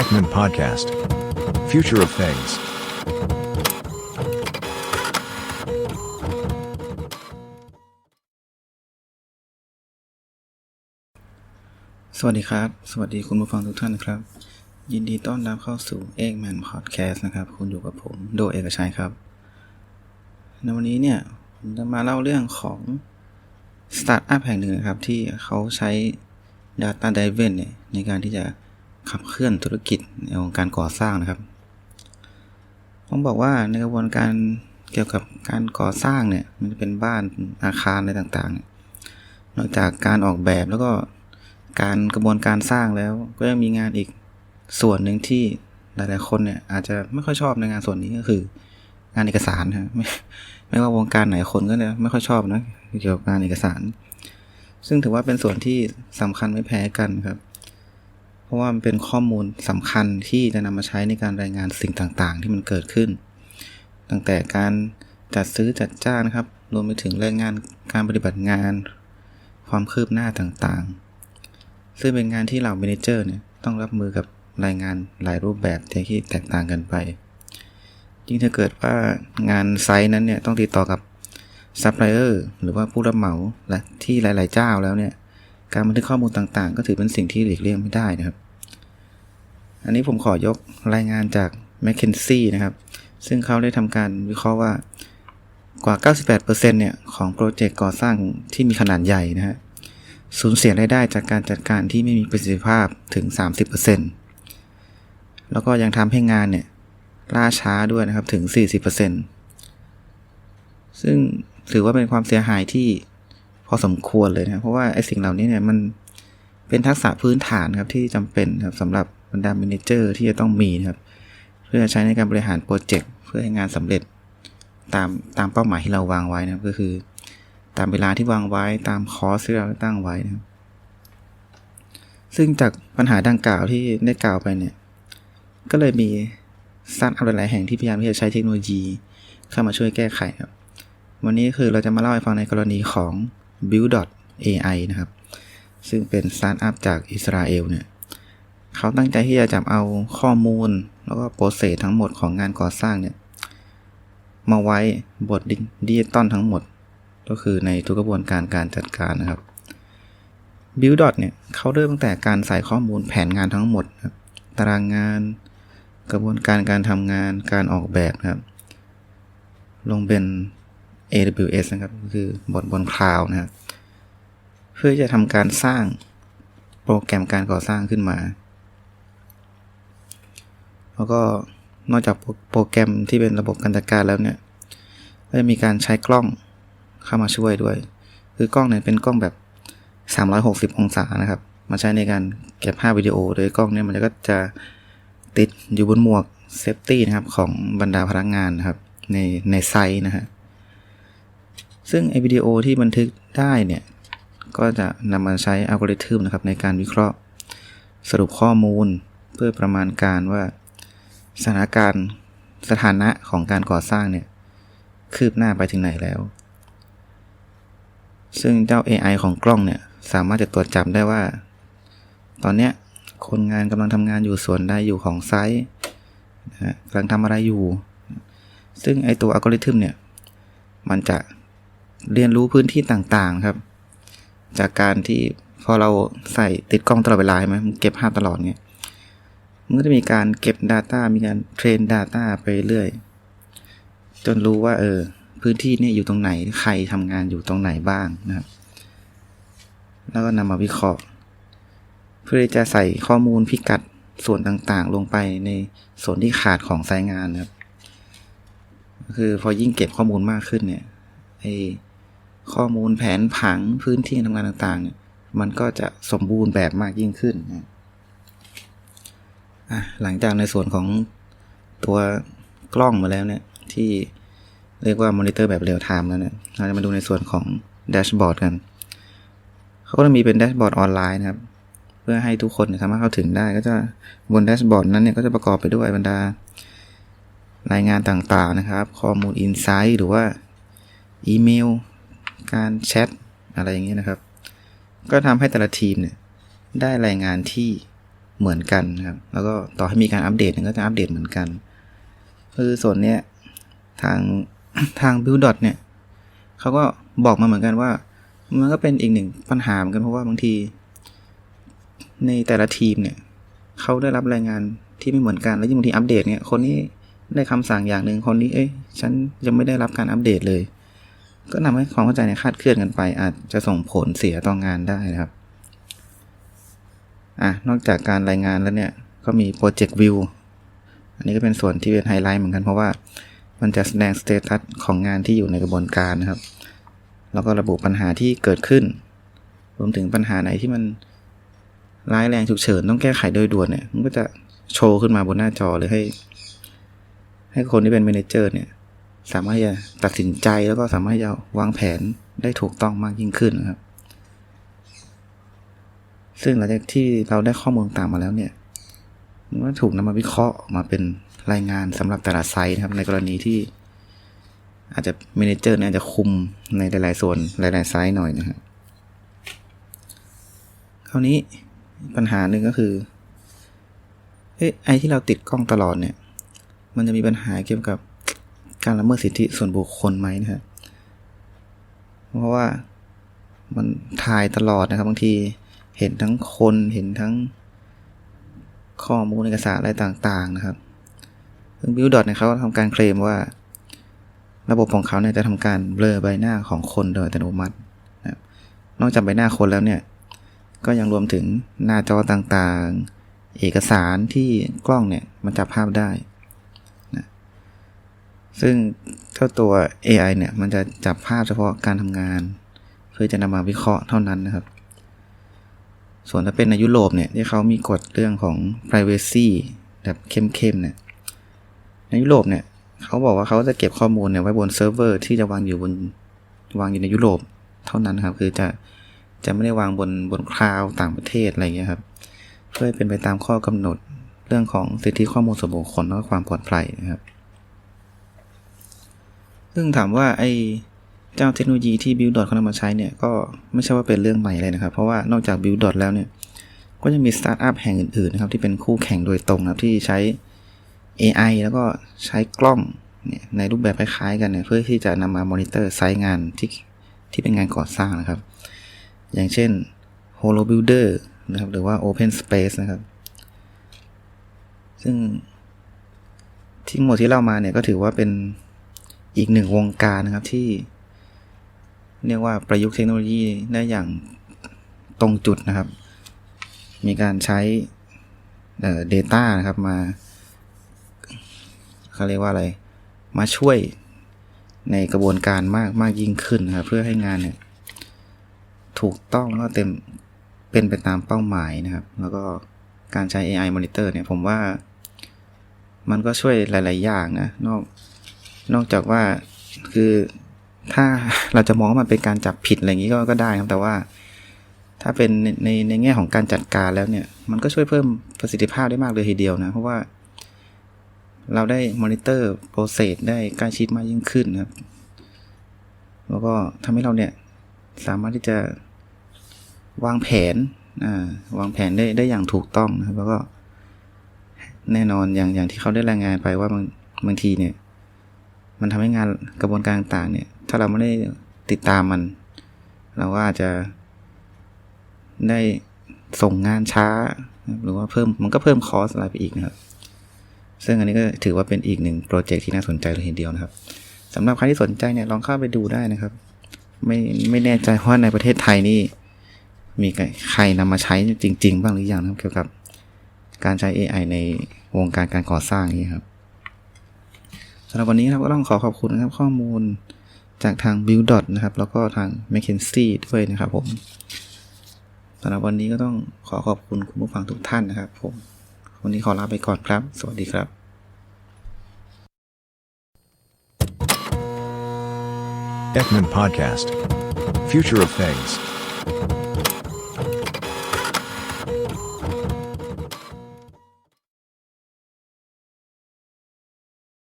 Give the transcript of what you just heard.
Ekman Podcast. Future of Things. สวัสดีครับ สวัสดีคุณผู้ฟังทุกท่านนะครับ ยินดีต้อนรับเข้าสู่ e g m a n Podcast นะครับ คุณอยู่กับผมโดเอกชัยครับ ในวันนี้เนี่ย ผมจะมาเล่าเรื่องของสตาร์ทอัพแห่งหนึ่งนะครับ ที่เขาใช้ Data Driven เนี่ยในการที่จะ ขับเคลื่อนธุรกิจในวงการก่อสร้างนะครับผมบอกว่าในกระบวนการเกี่ยวกับการก่อสร้างเนี่ย มันจะเป็นบ้านอาคารอะไรต่างๆ นอกจากการออกแบบแล้วก็การกระบวนการสร้างแล้วก็ยังมีงานอีกส่วนหนึ่งที่หลายๆคนเนี่ย อาจจะไม่ค่อยชอบในงานส่วนนี้ก็คือ งานเอกสารนะไม่ไม่ว่าวงการไหนคนก็เนี่ยไม่ค่อยชอบนะเกี่ยวกับงานเอกสาร ซึ่งถือว่าเป็นส่วนที่สำคัญไม่แพ้กันครับ เพราะว่ามันเป็นข้อมูลสำคัญที่จะนำมาใช้ในการรายงานสิ่งต่างๆ ที่มันเกิดขึ้น ตั้งแต่การจัดซื้อจัดจ้างนะครับ รวมไปถึงรายงานการปฏิบัติงาน ความคืบหน้าต่างๆ ซึ่งเป็นงานที่เหล่าเมนเจอร์เนี่ยต้องรับมือกับรายงานหลายรูปแบบที่แตกต่างกันไป ยิ่งถ้าเกิดว่างานไซต์นั้นเนี่ยต้องติดต่อกับซัพพลายเออร์หรือว่าผู้รับเหมาและที่หลาย ๆ เจ้าแล้วเนี่ย การบันทึกข้อมูลต่างๆ ก็ถือเป็นสิ่งที่หลีกเลี่ยงไม่ได้นะครับ อันนี้ผมขอยกรายงานจาก m c k เคนซี่นะครับ ซึ่งเขาได้ทำการวิเคราะห์ว่ากว่า 98%เนี่ยของโปรเจกต์ก่อสร้างที่มีขนาดใหญ่นะฮะสูญเสียรายได้จากการจัดการที่ไม่มีประสิทธิภาพถึง 30%แล้วก็ยังทำให้งานเนี่ยล่าช้าด้วยนะครับถึง 40%ซึ่งถือว่าเป็นความเสียหายที่ พอสมควรเลยนะเพราะว่าไอ้สิ่งเหล่านี้เนี่ยมันเป็นทักษะพื้นฐานครับที่จำเป็นครับสำหรับบรรดาเมนเจอร์ที่จะต้องมีนะครับ เพื่อใช้ในการบริหารโปรเจกต์เพื่อให้งานสำเร็จตามตามเป้าหมายที่เราวางไว้นะครับก็คือ ตามเวลาที่วางไว้ตามคอสที่เราตั้งไว้นะครับซึ่งจากปัญหาดังกล่าวที่ได้กล่าวไปเนี่ย ก็เลยมีสตาร์ทอัพหลายๆแห่งที่พยายามที่จะใช้เทคโนโลยีเข้ามาช่วยแก้ไขครับ วันนี้คือเราจะมาเล่าให้ฟังในกรณีของ Build.ai นะครับ ซึ่งเป็นสตาร์ทอัพจากอิสราเอลเนี่ยเขาตั้งใจที่จะจับเอาข้อมูล แล้วก็โปรเซสทั้งหมดของงานก่อสร้างเนี่ย มาไว้บทดิจิตอลทั้งหมด ก็คือในทุกกระบวนการการจัดการนะครับ Build. เนี่ยเขาเริ่มตั้งแต่การใส่ข้อมูลแผนงานทั้งหมดครับตารางงาน กระบวนการการทำงานการออกแบบนะครับ ลงเป็น AWS นะครับคือบนบนคลาวนะครับเพื่อจะทำการสร้างโปรแกรมการก่อสร้างขึ้นมา แล้วก็นอกจากโปรแกรมที่เป็นระบบการจัดการแล้วเนี่ยก็จะมีการใช้กล้องเข้ามาช่วยด้วย คือกล้องเนี่ยเป็นกล้องแบบ 360 องศานะครับ มาใช้ในการเก็บภาพวิดีโอ โดยกล้องเนี่ยมันก็จะติดอยู่บนหมวกเซฟตี้นะครับของบรรดาพนักงานนะครับในในไซต์นะฮะ ซึ่งไอวิดีโอที่บันทึกได้เนี่ย ก็จะนำมาใช้อัลกอริทึมนะครับในการวิเคราะห์ สรุปข้อมูลเพื่อประมาณการว่าสถานการณ์สถานะของการก่อสร้างเนี่ย คืบหน้าไปถึงไหนแล้ว ซึ่งเจ้า AI ของกล้องเนี่ย สามารถจะตรวจจับได้ว่า ตอนเนี้ยคนงานกำลังทำงานอยู่ส่วนใดอยู่ของไซต์นะฮะกำลังทำอะไรอยู่ ซึ่งไอตัวอัลกอริทึมเนี่ย มันจะ เรียนรู้พื้นที่ต่างๆครับ จากการที่พอเราใส่ติดกล้องตลอดเวลาใช่ไหมมันเก็บภาพตลอดเงี้ยมันก็จะมีการเก็บ Data มีการเทรน Data ไปเรื่อย จนรู้ว่าเออพื้นที่เนี่อยู่ตรงไหนใครทำงานอยู่ตรงไหนบ้างนะครับ แล้วก็นำมาวิเคราะห์ เพื่อจะใส่ข้อมูลพิกัดส่วนต่างๆ ลงไปในส่วนที่ขาดของไซต์งานนะครับ คือพอยิ่งเก็บข้อมูลมากขึ้นเนี่ยไอ ข้อมูลแผนผังพื้นที่ทำงานต่างๆเนี่ยมันก็จะสมบูรณ์แบบมากยิ่งขึ้นนะอะหลังจากในส่วนของตัวกล้องมาแล้วเนี่ยที่เรียกว่ามอนิเตอร์แบบเรียลไทม์แล้วเนี่ยเราจะมาดูในส่วนของแดชบอร์ดกัน เขาก็จะมีเป็นแดชบอร์ดออนไลน์นะครับ เพื่อให้ทุกคนสามารถเข้าถึงได้ ก็จะบนแดชบอร์ดนั้นเนี่ยก็จะประกอบไปด้วยบรรดารายงานต่างๆนะครับ ข้อมูลอินไซต์หรือว่าอีเมล การแชทอะไรอย่างเงี้ยนะครับ ก็ทำให้แต่ละทีมเนี่ยได้รายงานที่เหมือนกันครับ แล้วก็ต่อให้มีการอัปเดตก็จะอัปเดตเหมือนกัน คือส่วนเนี้ยทางทาง build เนี่ยเขาก็บอกมาเหมือนกันว่า มันก็เป็นอีกหนึ่งปัญหาเหมือนกันเพราะว่าบางที ในแต่ละทีมเนี่ยเขาได้รับรายงานที่ไม่เหมือนกันแล้วยิ่งบางทีอัปเดตเนี่ยคนนี้ได้คำสั่งอย่างหนึ่งคนนี้เอ้ยฉันยังไม่ได้รับการอัปเดตเลย ก็นำให้ความเข้าใจในคาดเคลื่อนกันไป อาจจะส่งผลเสียต่องานได้นะครับ อะ นอกจากการรายงานแล้วเนี่ย ก็มี Project View อันนี้ก็เป็นส่วนที่เป็นไฮไลท์เหมือนกันเพราะว่ามันจะแสดงสเตตัสของงานที่อยู่ในกระบวนการนะครับ แล้วก็ระบุปัญหาที่เกิดขึ้น รวมถึงปัญหาไหนที่มันร้ายแรงฉุกเฉินต้องแก้ไขโดยด่วนเนี่ย มันก็จะโชว์ขึ้นมาบนหน้าจอเลยให้ ให้คนที่เป็นเมนเจอร์เนี่ย สามารถจะตัดสินใจแล้วก็สามารถจะวางแผนได้ถูกต้องมากยิ่งขึ้นนะครับ ซึ่งหลังจากที่เราได้ข้อมูลต่างมาแล้วเนี่ยมันก็ถูกนำมาวิเคราะห์มาเป็นรายงานสำหรับแต่ละไซต์นะครับ ในกรณีที่ อาจจะเมเนเจอร์เนี่ยอาจจะคุมในหลายๆส่วนหลายๆไซต์หน่อยนะครับคราวนี้ปัญหาหนึ่งก็คือเอ้ไอที่เราติดกล้องตลอดเนี่ย มันจะมีปัญหาเกี่ยวกับ การละเมิดสิทธิส่วนบุคคลไหมนะครับเพราะว่ามันถ่ายตลอดนะครับ บางทีเห็นทั้งคนเห็นทั้งข้อมูลเอกสารอะไรต่างๆนะครับซึ่งบิลดอทเนี่ยเขาก็ทำการเคลมว่า ระบบของเขาเนี่ยจะทำการเบลอใบหน้าของคนโดยอัตโนมัตินะครับนอกจากใบหน้าคนแล้วเนี่ย ก็ยังรวมถึงหน้าจอต่างๆ เอกสารที่กล้องเนี่ยมันจับภาพได้ ซึ่งเจ้าตัว AI เนี่ย มันจะจับภาพเฉพาะการทำงาน เพื่อจะนำมาวิเคราะห์เท่านั้นนะครับ ส่วนถ้าเป็นในยุโรปเนี่ย ที่เขามีกฎเรื่องของ privacy แบบเข้มๆเนี่ยในยุโรปเนี่ยเขาบอกว่าเขาจะเก็บข้อมูลเนี่ยไว้บนเซิร์ฟเวอร์ที่จะวางอยู่บนวางอยู่ในยุโรปเท่านั้นนครับคือจะจะไม่ได้วางบนบนคลาวต่างประเทศอะไรอย่างเงี้ยครับเพื่อเป็นไปตามข้อกำหนดเรื่องของสิทธิข้อมูลส่วนบุคคลและความปลอดภัยนะครับ ซึ่งถามว่าไอ้เจ้าเทคโนโลยีที่ Build Dot เขานำมาใช้เนี่ย ก็ไม่ใช่ว่าเป็นเรื่องใหม่เลยนะครับ เพราะว่านอกจาก Build Dot แล้วเนี่ย ก็ยังมีสตาร์ทอัพแห่งอื่นๆนะครับ ที่เป็นคู่แข่งโดยตรงนะครับ ที่ใช้ AI แล้วก็ใช้กล้องเนี่ยในรูปแบบคล้ายๆกันเนี่ยเพื่อที่จะนำมามอนิเตอร์ไซต์งานที่ที่เป็นงานก่อสร้างนะครับ อย่างเช่น Holo Builder นะครับ หรือว่า Open Space นะครับ ซึ่งที่หมดที่เล่ามาเนี่ยก็ถือว่าเป็น อีกหนึ่งวงการนะครับที่ เรียกว่าประยุกต์เทคโนโลยีได้อย่างตรงจุดนะครับ มีการใช้เอ่อ data นะครับมาเขาเรียกว่าอะไร มาช่วยในกระบวนการมากมากยิ่งขึ้นนะครับเพื่อให้งานเนี่ยถูกต้องแล้วก็เต็มเป็นไปตามเป้าหมายนะครับ แล้วก็การใช้ AI monitor เนี่ยผมว่ามันก็ช่วยหลาย ๆ อย่างนะ นอก นอกจากว่าคือถ้าเราจะมองว่ามันเป็นการจับผิดอะไรอย่างนี้ก็ก็ได้ครับแต่ว่า ถ้าเป็นในในในแง่ของการจัดการแล้วเนี่ย มันก็ช่วยเพิ่มประสิทธิภาพได้มากเลยทีเดียวนะ เพราะว่า เราได้มอนิเตอร์โปรเซสได้ใกล้ชิดมากยิ่งขึ้นครับ แล้วก็ทำให้เราเนี่ย สามารถที่จะวางแผนอ่าวางแผนได้ได้อย่างถูกต้องนะครับ แล้วก็แน่นอนอย่างอย่างที่เขาได้รายงานไปว่าบางบางทีเนี่ย มันทำให้งานกระบวนการต่างๆเนี่ย ถ้าเราไม่ได้ติดตามมัน เราก็อาจจะได้ส่งงานช้า หรือว่าเพิ่มมันก็เพิ่มคอสอะไรไปอีกนะครับ ซึ่งอันนี้ก็ถือว่าเป็นอีกหนึ่งโปรเจกต์ที่น่าสนใจเลยทีเดียวนะครับสำหรับใครที่สนใจเนี่ยลองเข้าไปดูได้นะครับ ไม่ไม่แน่ใจว่าในประเทศไทยนี่มีใครนำมาใช้จริง ๆ บ้างหรือยังนะครับเกี่ยวกับการใช้ AI ในวงการการก่อสร้างนี้ครับ สำหรับวันนี้นะครับก็ต้องขอขอบคุณนะครับข้อมูลจากทาง Build นะครับ แล้วก็ทาง m c k i n s e ด้วยนะครับผมสำหรับวันนี้ก็ต้องขอขอบคุณคุณผู้ฟังทุกท่านนะครับผมวันนี้ขอลาไปก่อนครับ สวัสดีครับ Ekman Podcast. Future of Things.